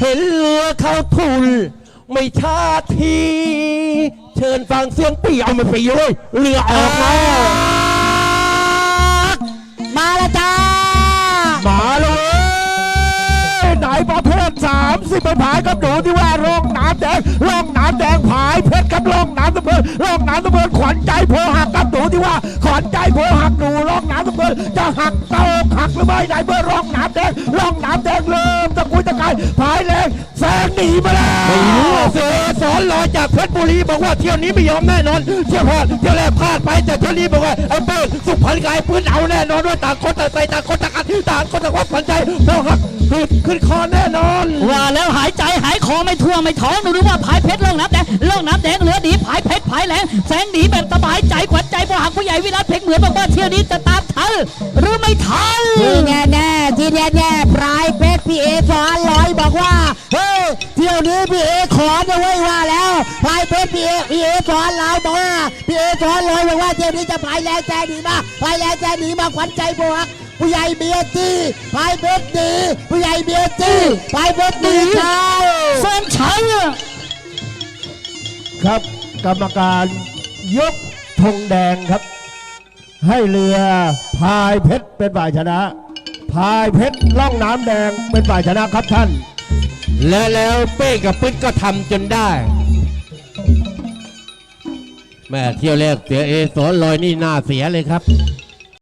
เห็นเรือเข้าทุน ไม่ช้าที เชิญฟังเสียงปีเอามันไปเยอะเรือออกแล้วมาแล้วจ้า มาแล้วเว้ยไหนประเภทสามสิบไปผายกับหนูที่ว่าร่องน้ำแดงร่องน้ำแดงผายเพชรกับร่องน้ำตะเพินร่องน้ำตะเพินขวัญใจโพหักกับหนูที่ว่าขวัญใจโพหักหนูร่องน้ำตะเพินจะหักเตาหักหรือไม่ไหนเมื่อร่องน้ำแดงร่องน้ำแดงเริ่มตะกุย เสือสอนลอยจากเพชรบุรีบอกว่าเที่ยวนี้ไม่ยอมแน่นอนเที่ยวพลาดเที่ยวแรกพลาดไปแต่เที่ยวนี้บอกว่าไอ้เปิ้ลสุพรรณกายปืนเอาแน่นอนว่าต่างคนต่างใจต่างคนต่างกันต่างคนต่างวัดฝันใจโพหักขึ้นขึ้นคอแน่นอน ว่าแล้วหายใจหายคอไม่ทั่วไม่ท้องหนูรู้ว่าผายเพชรล่องน้ำแดงล่องน้ำแดงเหลือดีผายเพชรผายแหลงแสงหนีแบบสบายใจขวัญใจพอหักผู้ใหญ่วิรัตเพ่งเหมือนบอกว่าเที่ยวนี้จะตามทันหรือไม่ทันที่แน่แน่ๆที่แน่แน่ๆปลายเพชรพี่เอสอนล ที่ยวนี้พี่เอขอนะเว้ยว่าแล้วปลายเพชรพี่เอพี่เอสอนลอยบอกว่าพี่เอสอนลอยบอกว่าเที่ยวนี้จะพายแรงแจหนีมาพายแรงแจหนีมาขวัญใจบวกผู้ใหญ่เบียร์จี้พายเพชรดีผู้ใหญ่เบียร์จี้พายเพชรดีเช้าเส้นชัยอะครับกรรมการยกธงแดงครับ ให้เรือพายเพชรเป็นฝ่ายชนะพายเพชรล่องน้ำแดงเป็นฝ่ายชนะครับท่าน และแล้วเป้กับปึ๊ดก็ทำจนได้ แม่เที่ยวแรกเสียเอสอนลอยนี่หน้าเสียเลยครับ